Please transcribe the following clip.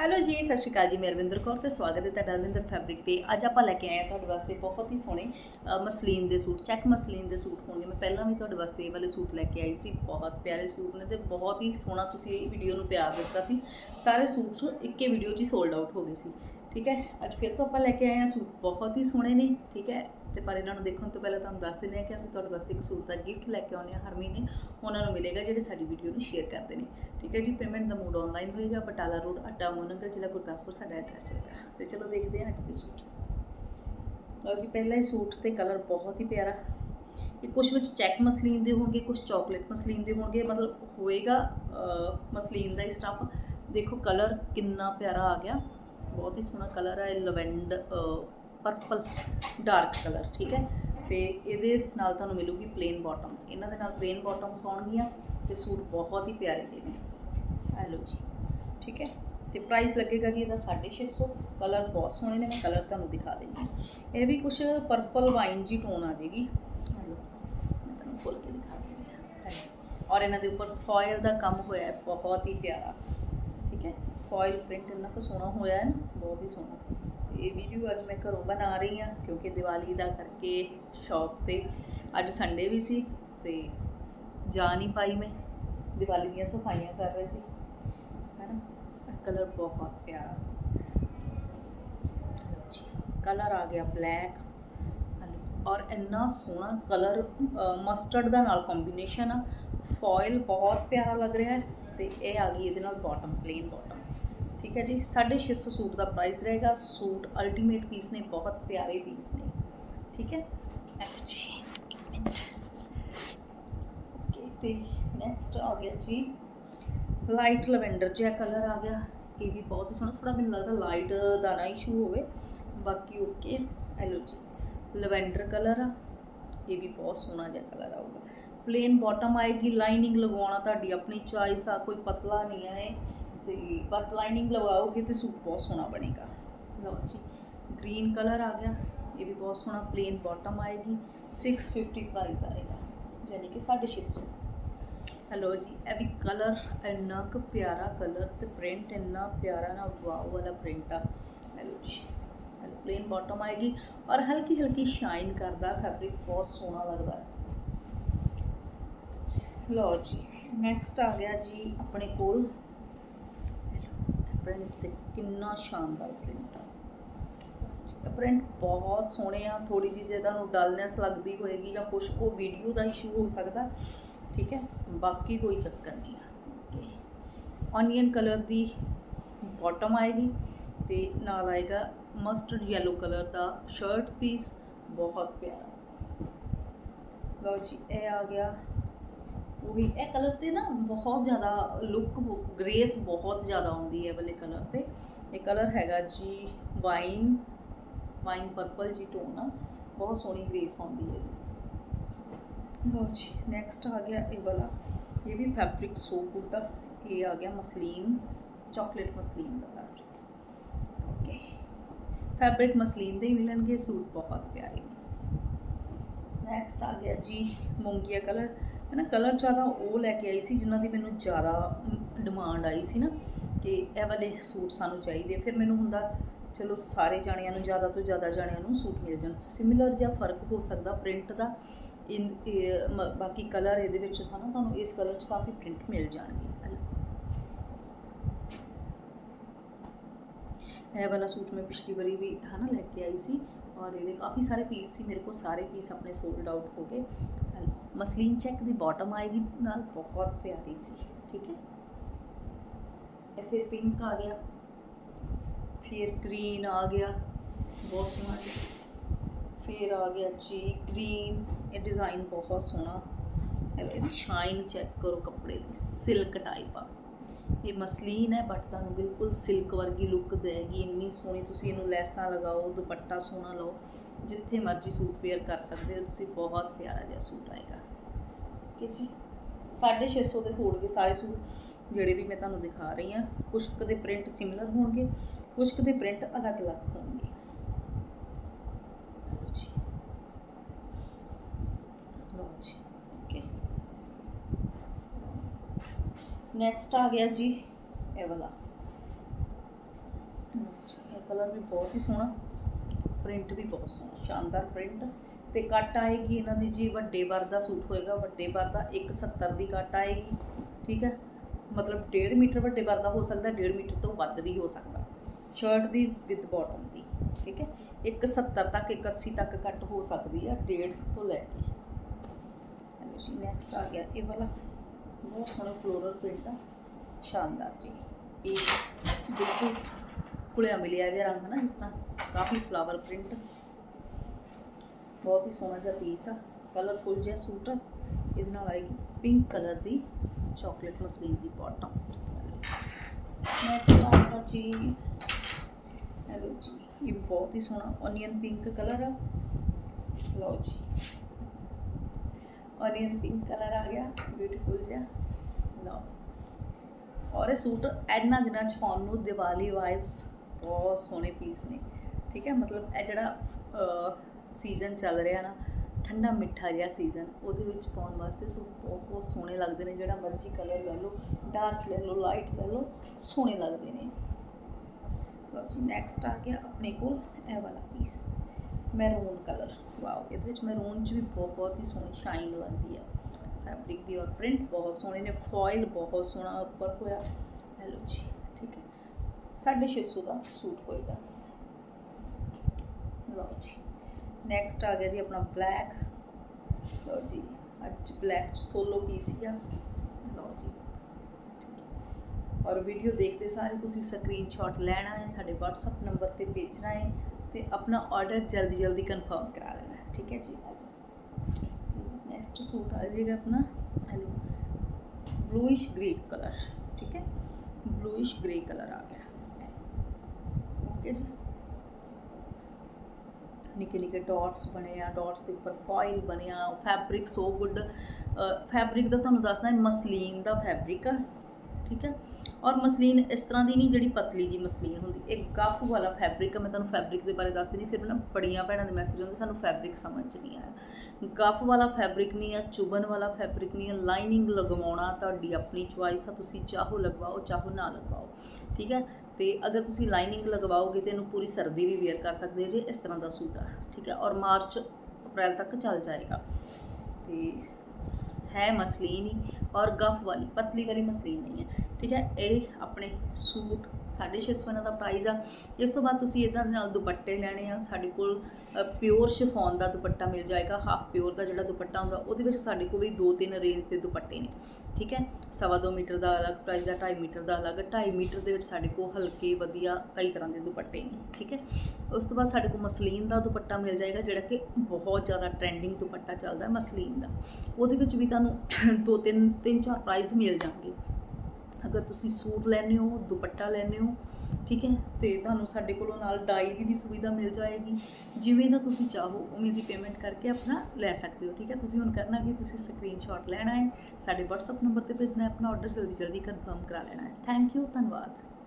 Hello ਜੀ, ਸਤਿ ਸ਼੍ਰੀ ਅਕਾਲ ਜੀ, ਮੈਂ ਰਵਿੰਦਰ ਕੌਰ ਤੇ ਸਵਾਗਤ ਹੈ ਤੁਹਾਡਾ ਰਵਿੰਦਰ ਫੈਬਰਿਕ ਤੇ। ਅੱਜ ਆਪਾਂ ਲੈ ਕੇ ਆਏ ਹਾਂ ਤੁਹਾਡੇ ਵਾਸਤੇ ਬਹੁਤ ਹੀ ਸੋਹਣੇ ਮਸਲੀਨ ਦੇ ਸੂਟ ਚੈੱਕ ਮਸਲੀਨ ਦੇ ਸੂਟ ਹੋਣਗੇ। ਮੈਂ ਪਹਿਲਾਂ ਵੀ ਤੁਹਾਡੇ ਵਾਸਤੇ ਇਹ ਵਾਲੇ ਸੂਟ ਲੈ ਕੇ ਆਈ ਸੀ, ਬਹੁਤ ਪਿਆਰੇ ਸੂਟ ਨੇ ਤੇ ਬਹੁਤ ਹੀ ਸੋਹਣਾ ਤੁਸੀਂ ਇਹ ਵੀਡੀਓ ਨੂੰ ਪਿਆਰ ਦਿੱਤਾ ਸੀ। ਸਾਰੇ ਸੂਟ ਇੱਕੇ ਵੀਡੀਓ 'ਚ ਹੀ ਸੋਲਡ ਆਊਟ ਹੋ ਗਏ ਸੀ। ਠੀਕ ਹੈ? ਅੱਜ ਫਿਰ ਤੋਂ ਆਪਾਂ ਲੈ ਕੇ ਆਏ ਹਾਂ ਸੂਟ। ਬਹੁਤ ਹੀ ਸੋਹਣੇ ਨੇ, ਠੀਕ ਹੈ? ਤੇ ਪਰ ਇਹਨਾਂ ਨੂੰ ਦੇਖਣ ਤੋਂ ਪਹਿਲਾਂ ਤੁਹਾਨੂੰ ਦੱਸ ਦਿੰਦੇ ਹਾਂ ਕਿ ਅਸੀਂ ਤੁਹਾਡੇ ਵਾਸਤੇ ਇੱਕ ਸੂਟ ਦਾ ਗਿਫਟ ਲੈ ਕੇ ਆਉਂਦੇ ਹਾਂ ਹਰ ਮਹੀਨੇ। ਉਹਨਾਂ ਨੂੰ ਮਿਲੇਗਾ ਜਿਹੜੇ ਸਾਡੀ ਵੀਡੀਓ ਨੂੰ ਸ਼ੇਅਰ ਕਰਦੇ ਨੇ। ਠੀਕ ਹੈ ਜੀ? ਪੇਮੈਂਟ ਦਾ ਮੋਡ ਆਨਲਾਈਨ ਹੋਏਗਾ, ਬਟਾਲਾ ਰੋਡ ਅੱਡਾ ਮੋਨੰਗਲ, ਜ਼ਿਲ੍ਹਾ ਗੁਰਦਾਸਪੁਰ, ਸਾਡਾ ਐਡਰੈਸ ਹੈਗਾ। ਤੇ ਚਲੋ ਦੇਖਦੇ ਹਾਂ ਅੱਜ ਦੇ ਸੂਟ। ਲਓ ਜੀ, ਪਹਿਲਾ ਹੀ ਸੂਟ ਤੇ ਕਲਰ ਬਹੁਤ ਹੀ ਪਿਆਰਾ। ਇਹ ਕੁਝ ਵਿੱਚ ਚੈੱਕ ਮਸਲੀਨ ਦੇ ਹੋਣਗੇ ਕੁਝ ਚਾਕਲੇਟ ਮਸਲੀਨ ਦੇ ਹੋਣਗੇ। ਮਤਲਬ ਹੋਏਗਾ ਮਸਲੀਨ ਦਾ ਹੀ ਸਟਫ ਦੇਖੋ ਕਲਰ ਕਿੰਨਾ ਪਿਆਰਾ ਆ ਗਿਆ। ਬਹੁਤ ਹੀ ਸੋਹਣਾ ਕਲਰ ਹੈ ਲਵੈਂਡ ਪਰਪਲ ਡਾਰਕ ਕਲਰ ਠੀਕ ਹੈ? ਤੇ ਇਹਦੇ ਨਾਲ ਤੁਹਾਨੂੰ ਮਿਲੂਗੀ ਪਲੇਨ ਬਾਟਮ ਇਹਨਾਂ ਦੇ ਨਾਲ ਪਲੇਨ ਬਾਟਮਸ ਆਉਣਗੀਆਂ ਤੇ ਸੂਟ ਬਹੁਤ ਹੀ ਪਿਆਰੇ ਜਿਹੇ ਨੇ ਆ ਲਓ ਜੀ, ਠੀਕ ਹੈ? ਤੇ ਪ੍ਰਾਈਸ ਲੱਗੇਗਾ ਜੀ ਇਹਦਾ 650 ਕਲਰ ਬਹੁਤ ਸੋਹਣੇ ਨੇ, ਮੈਂ ਕਲਰ ਤੁਹਾਨੂੰ ਦਿਖਾ ਦਿੰਦੀ ਹਾਂ। ਇਹ ਵੀ ਕੁਝ ਪਰਪਲ ਵਾਈਨ ਜੀ ਟੋਨ ਆ ਜਾਏਗੀ ਆ ਤੁਹਾਨੂੰ ਖੋਲ ਕੇ ਦਿਖਾ ਦਿੰਦੀ ਹਾਂ। ਔਰ ਇਹਨਾਂ ਦੇ ਉੱਪਰ ਫੋਇਲ ਦਾ ਕੰਮ ਹੋਇਆ ਹੈ, ਬਹੁਤ ਹੀ ਪਿਆਰਾ, ਠੀਕ ਹੈ? ਫੋਇਲ ਪ੍ਰਿੰਟ ਇੰਨਾ ਕੁ ਸੋਹਣਾ ਹੋਇਆ ਹੈ ਨਾ, ਬਹੁਤ ਹੀ ਸੋਹਣਾ। ਤੇ ਇਹ ਵੀਡੀਓ ਅੱਜ ਮੈਂ ਘਰੋਂ ਬਣਾ ਰਹੀ ਹਾਂ, ਕਿਉਂਕਿ ਦੀਵਾਲੀ ਦਾ ਕਰਕੇ ਸ਼ੌਪ ਤੇ ਅੱਜ ਸੰਡੇ ਵੀ ਸੀ ਤੇ ਜਾ ਨਹੀਂ ਪਾਈ ਮੈਂ। ਦੀਵਾਲੀ ਦੀਆਂ ਸਫਾਈਆਂ ਕਰ ਰਹੇ ਸੀ। ਹੈਨਾ ਕਲਰ ਬਹੁਤ ਪਿਆਰਾ। ਕਲਰ ਆ ਗਿਆ ਬਲੈਕ ਔਰ ਇੰਨਾ ਸੋਹਣਾ ਕਲਰ ਮਸਟਰਡ ਦਾ ਨਾਲ ਕੰਬੀਨੇਸ਼ਨ ਆ। ਫੋਇਲ ਬਹੁਤ ਪਿਆਰਾ ਲੱਗ ਰਿਹਾ ਹੈ ਤੇ ਇਹ ਆ ਗਈ ਇਹਦੇ ਨਾਲ ਬਾਟਮ ਪਲੇਨ ਬਾਟਮ ਠੀਕ ਹੈ ਜੀ 650 ਸੂਟ ਦਾ ਪ੍ਰਾਈਸ ਰਹੇਗਾ। ਸੂਟ ਅਲਟੀਮੇਟ ਪੀਸ ਨੇ, ਬਹੁਤ ਪਿਆਰੇ ਪੀਸ ਨੇ। ਠੀਕ ਹੈ? ਜੀ, ਇੱਕ ਮਿੰਟ। ਓਕੇ ਤੇ ਨੈਕਸਟ ਆ ਗਿਆ ਜੀ। ਲਾਈਟ ਲਵੈਂਡਰ ਜਿਹਾ ਕਲਰ ਆ ਗਿਆ। ਇਹ ਵੀ ਬਹੁਤ ਸੋਹਣਾ ਥੋੜਾ ਮੈਨੂੰ ਲੱਗਦਾ ਲਾਈਟ ਦਾ ਨਾ ਇਸ਼ੂ ਹੋਵੇ। ਬਾਕੀ ਓਕੇ ਐਲੋ ਜੀ ਲਵੈਂਡਰ ਕਲਰ ਆ। ਇਹ ਵੀ ਬਹੁਤ ਸੋਹਣਾ ਜਿਹਾ ਕਲਰ ਆਊਗਾ। ਪਲੇਨ ਬਾਟਮ ਆਏਗੀ ਲਾਈਨਿੰਗ ਲਗਾਉਣਾ ਤੁਹਾਡੀ ਆਪਣੀ ਚੋਇਸ ਆ, ਕੋਈ ਪਤਲਾ ਨਹੀਂ ਆਏ। ਤੇ ਬਸ ਲਾਈਨਿੰਗ ਲਗਾਓਗੇ ਤੇ ਸੂਟ ਬਹੁਤ ਸੋਹਣਾ ਬਣੇਗਾ। ਲਓ ਜੀ ਗ੍ਰੀਨ ਕਲਰ ਆ ਗਿਆ, ਇਹ ਵੀ ਬਹੁਤ ਸੋਹਣਾ ਪਲੇਨ ਬਾਟਮ ਆਏਗੀ 650 ਪ੍ਰਾਈਸ ਆਏਗਾ, ਯਾਨੀ ਕਿ 650 ਹੈਲੋ ਜੀ, ਇਹ ਵੀ ਕਲਰ ਇੰਨਾ ਕੁ ਪਿਆਰਾ ਕਲਰ ਤੇ ਪ੍ਰਿੰਟ ਇੰਨਾ ਪਿਆਰਾ ਨਾ ਵਾਓ ਵਾਲਾ ਪ੍ਰਿੰਟ ਆ। ਹੈਲੋ ਜੀ ਪਲੇਨ ਬਾਟਮ ਆਏਗੀ ਔਰ ਹਲਕੀ ਹਲਕੀ ਸ਼ਾਈਨ ਕਰਦਾ ਫੈਬਰਿਕ ਬਹੁਤ ਸੋਹਣਾ ਲੱਗਦਾ। ਹੈ ਲਓ ਜੀ ਨੈਕਸਟ ਆ ਗਿਆ ਜੀ ਆਪਣੇ ਕੋਲ ਪ੍ਰਿੰਟ ਤੇ ਕਿੰਨਾ ਸ਼ਾਨਦਾਰ ਪ੍ਰਿੰਟ ਆ। ਪ੍ਰਿੰਟ ਬਹੁਤ ਸੋਹਣੇ ਆ ਥੋੜੀ ਜਿਹੀ ਜੇ ਤੁਹਾਨੂੰ ਡਲਨੈਸ ਲੱਗਦੀ ਹੋਏਗੀ ਜਾਂ ਕੁਝ ਉਹ ਵੀਡੀਓ ਦਾ ਇਸ਼ੂ ਹੋ ਸਕਦਾ, ਠੀਕ ਹੈ? ਬਾਕੀ ਕੋਈ ਚੱਕਰ ਨਹੀਂ ਆ। ਔਨੀਅਨ ਕਲਰ ਦੀ ਬਾਟਮ ਆਏਗੀ ਤੇ ਨਾਲ ਆਏਗਾ ਮਸਟਰਡ ਯੈਲੋ ਕਲਰ ਦਾ ਸ਼ਰਟ ਪੀਸ ਬਹੁਤ ਪਿਆਰਾ। ਲਓ ਜੀ, ਇਹ ਆ ਗਿਆ ਉਹੀ, ਇਹ ਕਲਰ ਤੇ ਨਾ ਬਹੁਤ ਜ਼ਿਆਦਾ ਲੁੱਕ ਗ੍ਰੇਸ ਬਹੁਤ ਜ਼ਿਆਦਾ ਆਉਂਦੀ ਹੈ ਵਾਲੇ ਕਲਰ ਤੇ। ਇਹ ਕਲਰ ਹੈਗਾ ਜੀ ਵਾਈਨ ਵਾਈਨ ਪਰਪਲ ਜੀ ਟੋਨ ਆ। ਬਹੁਤ ਸੋਹਣੀ ਗ੍ਰੇਸ ਆਉਂਦੀ ਹੈ ਲਓ ਜੀ ਨੈਕਸਟ ਆ ਗਿਆ ਇਹ ਵਾਲਾ। ਇਹ ਵੀ ਫੈਬਰਿਕ ਸੋ ਗੁੱਡ ਆ ਇਹ ਆ ਗਿਆ ਮਸਲੀਨ ਚਾਕਲੇਟ ਮਸਲੀਨ ਦਾ ਫੈਬਰਿਕ ਓਕੇ ਫੈਬਰਿਕ ਮਸਲੀਨ ਦੇ ਹੀ ਮਿਲਣਗੇ, ਸੂਟ ਬਹੁਤ ਪਿਆਰੇ ਨੇ। ਨੈਕਸਟ ਆ ਗਿਆ ਜੀ, ਮੂੰਗੀਆ ਕਲਰ ਹੈ ਨਾ ਕਲਰ ਜ਼ਿਆਦਾ ਉਹ ਲੈ ਕੇ ਆਈ ਸੀ ਜਿਨ੍ਹਾਂ ਦੀ ਮੈਨੂੰ ਜ਼ਿਆਦਾ ਡਿਮਾਂਡ ਆਈ ਸੀ ਨਾ ਕਿ ਇਹ ਵਾਲੇ ਸੂਟ ਸਾਨੂੰ ਚਾਹੀਦੇ। ਫਿਰ ਮੈਨੂੰ ਹੁੰਦਾ, ਚਲੋ ਸਾਰੇ ਜਾਣਿਆਂ ਨੂੰ, ਜ਼ਿਆਦਾ ਤੋਂ ਜ਼ਿਆਦਾ ਜਾਣਿਆਂ ਨੂੰ ਸੂਟ ਮਿਲ ਜਾਣ। ਸਿਮਿਲਰ ਜਿਹਾ ਫ਼ਰਕ ਹੋ ਸਕਦਾ ਪ੍ਰਿੰਟ ਦਾ। ਇਨ ਬਾਕੀ ਕਲਰ ਇਹਦੇ ਵਿੱਚ ਹੈ ਨਾ ਤੁਹਾਨੂੰ ਇਸ ਕਲਰ 'ਚ ਕਾਫੀ ਪ੍ਰਿੰਟ ਮਿਲ ਜਾਣਗੇ। ਇਹ ਵਾਲਾ ਸੂਟ ਮੈਂ ਪਿਛਲੀ ਵਾਰੀ ਵੀ ਹੈ ਨਾ ਲੈ ਕੇ ਆਈ ਸੀ ਔਰ ਇਹਦੇ ਕਾਫੀ ਸਾਰੇ ਪੀਸ ਸੀ, ਮੇਰੇ ਕੋਲ ਸਾਰੇ ਪੀਸ ਆਪਣੇ ਸੋਲਡ ਆਊਟ ਹੋ ਗਏ। ਮਸਲੀਨ ਚੈੱਕ ਦੀ ਬਾਟਮ ਆਏਗੀ, ਨਾਲ ਬਹੁਤ ਪਿਆਰੀ ਜੀ, ਠੀਕ ਹੈ? ਇਹ ਫਿਰ ਪਿੰਕ ਆ ਗਿਆ, ਫਿਰ ਗ੍ਰੀਨ ਆ ਗਿਆ, ਬਹੁਤ ਸੋਹਣਾ ਫਿਰ ਆ ਗਿਆ ਜੀ ਗ੍ਰੀਨ ਇਹ ਡਿਜ਼ਾਈਨ ਬਹੁਤ ਸੋਹਣਾ। ਇਹ- ਇਹਦੀ ਸ਼ਾਈਨ ਚੈੱਕ ਕਰੋ ਕੱਪੜੇ ਦੀ ਸਿਲਕ ਟਾਈਪ ਆ। ਇਹ ਮਸਲੀਨ ਹੈ, ਬਟ ਤੁਹਾਨੂੰ ਬਿਲਕੁਲ ਸਿਲਕ ਵਰਗੀ ਲੁੱਕ ਦੇਗੀ। ਇੰਨੀ ਸੋਹਣੀ ਤੁਸੀਂ ਇਹਨੂੰ ਲੈਸਾਂ ਲਗਾਓ, ਦੁਪੱਟਾ ਸੋਹਣਾ ਲਓ, ਜਿੱਥੇ ਮਰਜ਼ੀ ਸੂਟ ਵੇਅਰ ਕਰ ਸਕਦੇ ਹੋ। ਤੁਸੀਂ ਬਹੁਤ ਪਿਆਰਾ ਜਿਹਾ ਸੂਟ ਆਏਗਾ ਕਿ ਜੀ 650 ਦੇ ਹੋਣਗੇ ਸਾਰੇ ਸੂਟ, ਜਿਹੜੇ ਵੀ ਮੈਂ ਤੁਹਾਨੂੰ ਦਿਖਾ ਰਹੀ ਹਾਂ। ਕੁਝ ਕਦੇ ਪ੍ਰਿੰਟ ਸਿਮਿਲਰ ਹੋਣਗੇ ਕੁਝ ਕਦੇ ਪ੍ਰਿੰਟ ਅਲੱਗ-ਅਲੱਗ ਹੋਣਗੇ। ਲਓ ਜੀ ਲਓ ਜੀ ਓਕੇ ਨੈਕਸਟ ਆ ਗਿਆ ਜੀ, ਇਹ ਵਾਲਾ। ਇਹ ਕਲਰ ਵੀ ਬਹੁਤ ਹੀ ਸੋਹਣਾ। ਪ੍ਰਿੰਟ ਵੀ ਬਹੁਤ ਸੋਹਣਾ, ਸ਼ਾਨਦਾਰ ਪ੍ਰਿੰਟ ਤੇ ਕੱਟ ਆਏਗੀ ਇਹਨਾਂ ਦੀ ਜੀ, ਵੱਡੇ ਵਰ ਦਾ ਸੂਟ ਹੋਏਗਾ, ਵੱਡੇ ਵਰ ਦਾ 170 ਦੀ ਕੱਟ ਆਏਗੀ, ਠੀਕ ਹੈ? ਮਤਲਬ 1.5 ਮੀਟਰ ਵੱਡੇ ਵਰ ਦਾ ਹੋ ਸਕਦਾ 1.5 ਮੀਟਰ ਤੋਂ ਵੱਧ ਵੀ ਹੋ ਸਕਦਾ। ਸ਼ਰਟ ਦੀ ਵਿਦ ਬਾਟਮ ਦੀ, ਠੀਕ ਹੈ? 170 ਤੱਕ 180 ਤੱਕ ਕੱਟ ਹੋ ਸਕਦੀ ਹੈ 1.5 ਤੋਂ ਲੈ ਕੇ। ਹੈਲੋ ਨੈਕਸਟ ਆ ਗਿਆ ਇਹ ਵਾਲਾ। ਬਹੁਤ ਸੋਹਣਾ ਫਲੋਰਲ ਪ੍ਰਿੰਟ ਆ। ਸ਼ਾਨਦਾਰ ਜੀ। ਇਹ ਬਿਲਕੁਲ ਕੁਲਿਆ ਮਿਲਿਆ ਜਿਹਾ ਰੰਗ ਨਾ, ਜਿਸ ਤਰ੍ਹਾਂ ਕਾਫੀ ਫਲਾਵਰ ਪ੍ਰਿੰਟ ਬਹੁਤ ਹੀ ਸੋਹਣਾ ਜਿਹਾ ਪੀਸ ਆ। ਕਲਰਫੁਲ ਜਿਹਾ ਸੂਟ ਆ। ਇਹਦੇ ਨਾਲ ਆਏਗੀ ਪਿੰਕ ਕਲਰ ਦੀ ਚਾਕਲੇਟ ਮਸਲੀਨ ਦੀ ਬਾਟਮ ਨੈਕਸਟ ਆਏਗਾ ਜੀ ਹੈਲੋ ਜੀ, ਇਹ ਬਹੁਤ ਹੀ ਸੋਹਣਾ ਓਨੀਅਨ ਪਿੰਕ ਕਲਰ ਆ। ਲਓ ਜੀ। ਓਨੀਅਨ ਪਿੰਕ ਕਲਰ ਆ ਗਿਆ ਬਿਊਟੀਫੁਲ ਜਿਹਾ। ਲਓ। ਔਰ ਇਹ ਸੂਟ ਇਹਨਾਂ ਦਿਨਾਂ ਚ ਪਾਉਣ ਨੂੰ ਦੀਵਾਲੀ ਵਾਈਬਸ ਬਹੁਤ ਸੋਹਣੇ ਪੀਸ ਨੇ। ਠੀਕ ਹੈ, ਮਤਲਬ ਇਹ ਜਿਹੜਾ ਸੀਜ਼ਨ ਚੱਲ ਰਿਹਾ ਨਾ, ਠੰਡਾ ਮਿੱਠਾ ਜਿਹਾ ਸੀਜ਼ਨ ਉਹਦੇ ਵਿੱਚ ਪਾਉਣ ਵਾਸਤੇ ਸੂਟ ਬਹੁਤ ਬਹੁਤ ਸੋਹਣੇ ਲੱਗਦੇ ਨੇ। ਜਿਹੜਾ ਮਰਜ਼ੀ ਕਲਰ ਲੈ ਲਓ ਡਾਰਕ ਲੈ ਲਓ ਲਾਈਟ ਲੈ ਲਓ, ਸੋਹਣੇ ਲੱਗਦੇ ਨੇ। ਲਓ ਜੀ ਨੈਕਸਟ ਆ ਗਿਆ ਆਪਣੇ ਕੋਲ ਇਹ ਵਾਲਾ ਪੀਸ ਮੈਰੂਨ ਕਲਰ ਵਾਓ ਇਹਦੇ ਵਿੱਚ ਮੈਰੂਨ ਚ ਵੀ ਬਹੁਤ ਬਹੁਤ ਹੀ ਸੋਹਣੀ ਸ਼ਾਈਨ ਲੱਗਦੀ ਆ। ਫੈਬਰਿਕ ਦੀ ਔਰ ਪ੍ਰਿੰਟ ਬਹੁਤ ਸੋਹਣੇ ਨੇ ਫੋਇਲ ਬਹੁਤ ਸੋਹਣਾ ਉੱਪਰ ਹੋਇਆ। ਹੈਲੋ ਜੀ, ਠੀਕ ਹੈ। 650 ਦਾ ਸੂਟ ਹੋਏਗਾ ਲਓ ਜੀ ਨੈਕਸਟ ਆ ਗਿਆ ਜੀ ਆਪਣਾ ਬਲੈਕ ਲਓ ਜੀ, ਅੱਜ ਬਲੈਕ ਚ ਸੋਲੋ ਪੀਸ ਹੀ ਆ। ਲਓ ਜੀ ਔਰ ਵੀਡੀਓ ਦੇਖਦੇ ਸਾਰੇ ਤੁਸੀਂ ਸਕਰੀਨਸ਼ਾਟ ਲੈਣਾ ਹੈ, ਸਾਡੇ WhatsApp ਨੰਬਰ ਤੇ ਭੇਜਣਾ ਹੈ। ਤੇ ਆਪਣਾ ਆਰਡਰ ਜਲਦੀ ਜਲਦੀ ਕਨਫਰਮ ਕਰਾ ਲੈਣਾ, ਠੀਕ ਹੈ ਜੀ? ਨੈਕਸਟ ਸੂਟ ਆ ਜਾਏਗਾ ਆਪਣਾ ਹੈਲੋ ਬਲੂਇਸ਼ ਗ੍ਰੇ ਕਲਰ ਠੀਕ ਹੈ? ਬਲੂਇਸ਼ ਗ੍ਰੇ ਕਲਰ ਆ ਗਿਆ। ਓਕੇ ਜੀ। ਨਿੱਕੇ ਨਿੱਕੇ ਡਾਟਸ ਬਣੇ ਆ ਡਾਟਸ ਦੇ ਉੱਪਰ ਫੋਇਲ ਬਣਿਆ ਫੈਬਰਿਕ ਸੋ ਗੁੱਡ ਫੈਬਰਿਕ ਦਾ ਤੁਹਾਨੂੰ ਦੱਸਦਾ ਮਸਲੀਨ ਦਾ ਫੈਬਰਿਕ ਆ। ਠੀਕ ਹੈ? ਔਰ ਮਸਲੀਨ ਇਸ ਤਰ੍ਹਾਂ ਦੀ ਨਹੀਂ ਜਿਹੜੀ ਪਤਲੀ ਜੀ ਮਸਲੀਨ ਹੁੰਦੀ। ਇਹ ਗੱਫ ਵਾਲਾ ਫੈਬਰਿਕ ਹੈ ਮੈਂ ਤੁਹਾਨੂੰ ਫੈਬਰਿਕ ਦੇ ਬਾਰੇ ਦੱਸਦੀ ਨਹੀਂ, ਫਿਰ ਮੈਨੂੰ ਬੜੀਆਂ ਭੈਣਾਂ ਦੇ ਮੈਸੇਜ ਆਉਂਦੇ, ਸਾਨੂੰ ਫੈਬਰਿਕ ਸਮਝ 'ਚ ਨਹੀਂ ਆਇਆ। ਗੱਫ ਵਾਲਾ ਫੈਬਰਿਕ ਨਹੀਂ ਆ, ਚੁਬਨ ਵਾਲਾ ਫੈਬਰਿਕ ਨਹੀਂ ਆ ਲਾਈਨਿੰਗ ਲਗਵਾਉਣਾ ਤੁਹਾਡੀ ਆਪਣੀ ਚੁਆਇਸ ਆ, ਤੁਸੀਂ ਚਾਹੋ ਲਗਵਾਓ, ਚਾਹੋ ਨਾ ਲਗਵਾਓ। ਠੀਕ ਹੈ? ਤੇ ਅਗਰ ਤੁਸੀਂ ਲਾਈਨਿੰਗ ਲਗਵਾਓਗੇ ਤੇ ਇਹਨੂੰ ਪੂਰੀ ਸਰਦੀ ਵੀ ਵੇਅਰ ਕਰ ਸਕਦੇ ਹੋ ਜੇ, ਇਸ ਤਰ੍ਹਾਂ ਦਾ ਸੂਟ ਆ। ਠੀਕ ਹੈ? ਔਰ ਮਾਰਚ, ਅਪ੍ਰੈਲ ਤੱਕ ਚੱਲ ਜਾਏਗਾ। ਤੇ ਹੈ ਮਸਲੀਨ ਹੀ। ਔਰ ਗਫ ਵਾਲੀ, ਪਤਲੀ ਵਾਲੀ ਮਸਲੀਨ ਨਹੀਂ ਹੈ। ਠੀਕ ਹੈ, ਇਹ ਆਪਣੇ ਸੂਟ 650 ਇਹਨਾਂ ਦਾ ਪ੍ਰਾਈਸ ਆ। ਇਸ ਤੋਂ ਬਾਅਦ ਤੁਸੀਂ ਇਹਨਾਂ ਦੇ ਨਾਲ ਦੁਪੱਟੇ ਲੈਣੇ ਆ। ਸਾਡੇ ਕੋਲ ਪਿਓਰ ਸ਼ਿਫੋਨ ਦਾ ਦੁਪੱਟਾ ਮਿਲ ਜਾਏਗਾ ਹਾਫ ਪਿਓਰ ਦਾ ਜਿਹੜਾ ਦੁਪੱਟਾ ਹੁੰਦਾ, ਉਹਦੇ ਵਿੱਚ ਸਾਡੇ ਕੋਲ ਵੀ ਦੋ ਤਿੰਨ ਰੇਂਜ ਦੇ ਦੁਪੱਟੇ ਨੇ। ਠੀਕ ਹੈ ਸਵਾ ਦੋ ਮੀਟਰ ਦਾ ਅਲੱਗ ਪ੍ਰਾਈਸ ਆ 2.5 ਮੀਟਰ ਦਾ ਅਲੱਗ 2.5 ਮੀਟਰ ਦੇ ਵਿੱਚ ਸਾਡੇ ਕੋਲ ਹਲਕੇ ਵਧੀਆ ਕਈ ਤਰ੍ਹਾਂ ਦੇ ਦੁਪੱਟੇ ਨੇ, ਠੀਕ ਹੈ? ਉਸ ਤੋਂ ਬਾਅਦ ਸਾਡੇ ਕੋਲ ਮਸਲੀਨ ਦਾ ਦੁਪੱਟਾ ਮਿਲ ਜਾਏਗਾ, ਜਿਹੜਾ ਕਿ ਬਹੁਤ ਜ਼ਿਆਦਾ ਟ੍ਰੈਂਡਿੰਗ ਦੁਪੱਟਾ ਚੱਲਦਾ ਹੈ ਮਸਲੀਨ ਦਾ। ਉਹਦੇ ਵਿੱਚ ਵੀ ਤੁਹਾਨੂੰ ਦੋ ਤਿੰਨ ਤਿੰਨ ਚਾਰ ਪ੍ਰਾਈਸ ਮਿਲ ਜਾਣਗੇ। ਅਗਰ ਤੁਸੀਂ ਸੂਟ ਲੈਣੇ ਹੋ, ਦੁਪੱਟਾ ਲੈਣੇ ਹੋ ਠੀਕ ਹੈ? ਤੇ ਤੁਹਾਨੂੰ ਸਾਡੇ ਕੋਲੋਂ ਨਾਲ ਡਾਈ ਦੀ ਵੀ ਸੁਵਿਧਾ ਮਿਲ ਜਾਏਗੀ। ਜਿਵੇਂ ਦਾ ਤੁਸੀਂ ਚਾਹੋ, ਉਵੇਂ ਦੀ ਪੇਮੈਂਟ ਕਰਕੇ ਆਪਣਾ ਲੈ ਸਕਦੇ ਹੋ, ਠੀਕ ਹੈ? ਤੁਸੀਂ ਹੁਣ ਕਰਨਾ ਕਿ? ਤੁਸੀਂ ਸਕਰੀਨਸ਼ਾਟ ਲੈਣਾ ਹੈ, ਸਾਡੇ WhatsApp ਨੰਬਰ ਤੇ ਭੇਜਣਾ ਹੈ, ਆਪਣਾ ਆਰਡਰ ਜਲਦੀ ਜਲਦੀ ਕਨਫਰਮ ਕਰਾ ਲੈਣਾ ਹੈ। ਥੈਂਕ ਯੂ ਧੰਨਵਾਦ।